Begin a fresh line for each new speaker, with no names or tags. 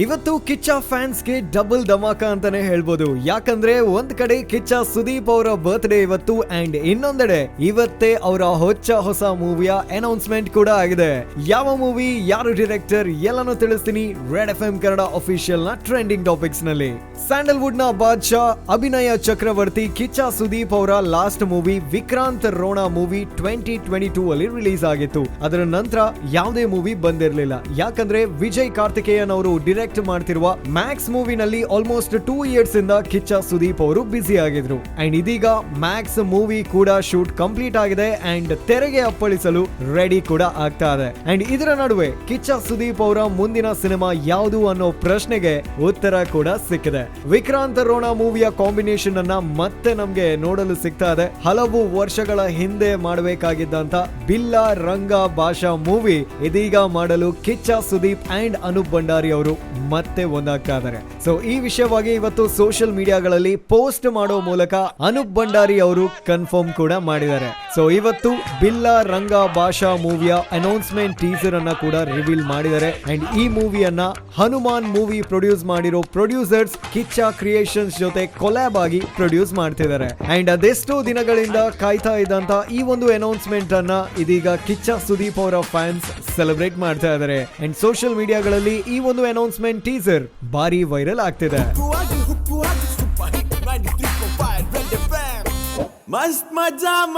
ಇವತ್ತು ಕಿಚ್ಚ ಫ್ಯಾನ್ಸ್ಗೆ ಡಬಲ್ ಧಮಾಕ ಅಂತಾನೆ ಹೇಳ್ಬೋದು. ಯಾಕಂದ್ರೆ ಒಂದ್ ಕಡೆ ಕಿಚ್ಚ ಸುದೀಪ್ ಅವರ ಬರ್ತ್ಡೇ ಇವತ್ತು ಅಂಡ್ ಇನ್ನೊಂದೆಡೆ ಇವತ್ತೇ ಅವರ ಹೊಚ್ಚ ಹೊಸ ಮೂವಿಯ ಅನೌನ್ಸ್ಮೆಂಟ್ ಕೂಡ ಆಗಿದೆ. ಯಾವ ಮೂವಿ ಯಾರು ಡಿರೆಕ್ಟರ್ ಎಲ್ಲಾನು ತಿಳಿಸ್ತೀನಿ ರೆಡ್ ಎಫ್ ಎಂ ಕನ್ನಡ ಅಫಿಷಿಯಲ್ನ ಟ್ರೆಂಡಿಂಗ್ ಟಾಪಿಕ್ಸ್ನಲ್ಲಿ. ಸ್ಯಾಂಡಲ್ವುಡ್ನ ಬಾದ್ಶಾ, ಅಭಿನಯ ಚಕ್ರವರ್ತಿ ಕಿಚ್ಚ ಸುದೀಪ್ ಅವರ last movie Vikrant Rona movie twenty twenty two ಅಲ್ಲಿ ರಿಲೀಸ್ ಆಗಿತ್ತು. ಅದರ ನಂತರ ಯಾವುದೇ ಮೂವಿ ಬಂದಿರಲಿಲ್ಲ. ಯಾಕಂದ್ರೆ ವಿಜಯ್ ಕಾರ್ತಿಕೇಯನ್ ಅವರು ಡೈರೆಕ್ಟ್ ಮಾಡ್ತಿರುವ ಮ್ಯಾಕ್ಸ್ ಮೂವಿನಲ್ಲಿ ಆಲ್ಮೋಸ್ಟ್ ಟೂ ಇಯರ್ಸ್ ಇಂದ ಕಿಚ್ಚ ಸುದೀಪ್ ಅವರು ಬ್ಯುಸಿ ಆಗಿದ್ರು. ಅಂಡ್ ಇದೀಗ ಮ್ಯಾಕ್ಸ್ ಮೂವಿ ಕೂಡ ಶೂಟ್ ಕಂಪ್ಲೀಟ್ ಆಗಿದೆ ಅಂಡ್ ತೆರೆಗೆ ಅಪ್ಪಳಿಸಲು ರೆಡಿ ಕೂಡ ಆಗ್ತಾ ಇದೆ. ಅಂಡ್ ಇದರ ನಡುವೆ ಕಿಚ್ಚ ಸುದೀಪ್ ಅವರ ಮುಂದಿನ ಸಿನಿಮಾ ಯಾವುದು ಅನ್ನೋ ಪ್ರಶ್ನೆಗೆ ಉತ್ತರ ಕೂಡ ಸಿಕ್ಕಿದೆ. ವಿಕ್ರಾಂತ್ ರೋಣ ಮೂವಿಯ ಕಾಂಬಿನೇಷನ್ ಅನ್ನ ಮತ್ತೆ ನಮ್ಗೆ ನೋಡಲು ಸಿಗ್ತಾ ಇದೆ. ಹಲವು ವರ್ಷಗಳ ಹಿಂದೆ ಮಾಡಬೇಕಾಗಿದ್ದಂತ ಬಿಲ್ಲ ರಂಗ ಭಾಷಾ ಮೂವಿ ಇದೀಗ ಮಾಡಲು ಕಿಚ್ಚ ಸುದೀಪ್ ಅಂಡ್ ಅನೂಪ್ ಭಂಡಾರಿ ಅವರು ಮತ್ತೆ ಒಂದಾಗ್ತಾ ಇದ್ದಾರೆ ಸೊ ಈ ವಿಷಯವಾಗಿ ಇವತ್ತು ಸೋಷಿಯಲ್ ಮೀಡಿಯಾಗಳಲ್ಲಿ ಪೋಸ್ಟ್ ಮಾಡೋ ಮೂಲಕ ಅನೂಪ್ ಭಂಡಾರಿ ಅವರು ಕನ್ಫರ್ಮ್ ಕೂಡ ಮಾಡಿದ್ದಾರೆ. ಸೊ ಇವತ್ತು ಬಿಲ್ಲ ರಂಗ ಭಾಷಾ ಮೂವಿಯ ಅನೌನ್ಸ್ಮೆಂಟ್ ಟೀಸರ್ ಅನ್ನ ಕೂಡ ರಿವೀಲ್ ಮಾಡಿದ್ದಾರೆ. ಅಂಡ್ ಈ ಮೂವಿಯನ್ನ ಹನುಮಾನ್ ಮೂವಿ ಪ್ರೊಡ್ಯೂಸ್ ಮಾಡಿರೋ ಪ್ರೊಡ್ಯೂಸರ್ಸ್ ಕಿಚ್ಚ ಕ್ರಿಯೇಷನ್ಸ್ ಜೊತೆ ಕೊಲ್ಯಾಬ್ ಆಗಿ ಪ್ರೊಡ್ಯೂಸ್ ಮಾಡ್ತಿದ್ದಾರೆ. ಅಂಡ್ ಅದೆಷ್ಟೋ ದಿನಗಳಿಂದ ಕಾಯ್ತಾ ಇದ್ದಂತ ಈ ಒಂದು ಅನೌನ್ಸ್ಮೆಂಟ್ ಅನ್ನ ಇದೀಗ ಕಿಚ್ಚ ಸುದೀಪ್ ಅವರ ಫ್ಯಾನ್ಸ್ ಸೆಲೆಬ್ರೇಟ್ ಮಾಡ್ತಾ ಇದ್ದಾರೆ. ಅಂಡ್ ಸೋಷಿಯಲ್ ಮೀಡಿಯಾಗಳಲ್ಲಿ ಈ ಒಂದು ಅನೌನ್ಸ್ಮೆಂಟ್ ಟೀಸರ್ ಭಾರಿ ವೈರಲ್ ಆಗ್ತಿದೆ.
Must my damn